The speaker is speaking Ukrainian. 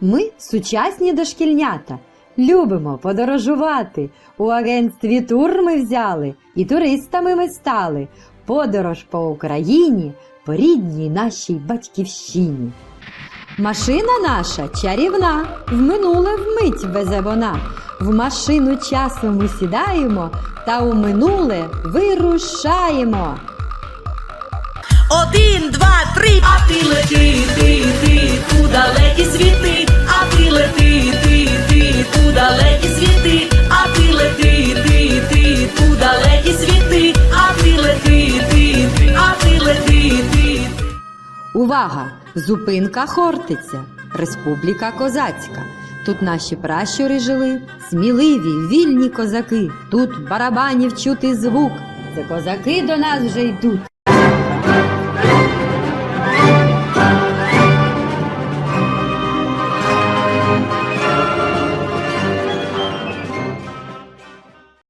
Ми сучасні дошкільнята. Любимо подорожувати. У агентстві тур ми взяли і туристами ми стали. Подорож по Україні, по рідній нашій батьківщині. Машина наша чарівна, в минуле вмить везе вона. В машину часу ми сідаємо та у минуле вирушаємо. Один, два, три, а ти лети, ти, ти, у далекі світи, Увага! Зупинка Хортиця, Республіка Козацька. Тут наші пращури жили, сміливі, вільні козаки. Тут барабанів чути звук. Це козаки до нас вже йдуть.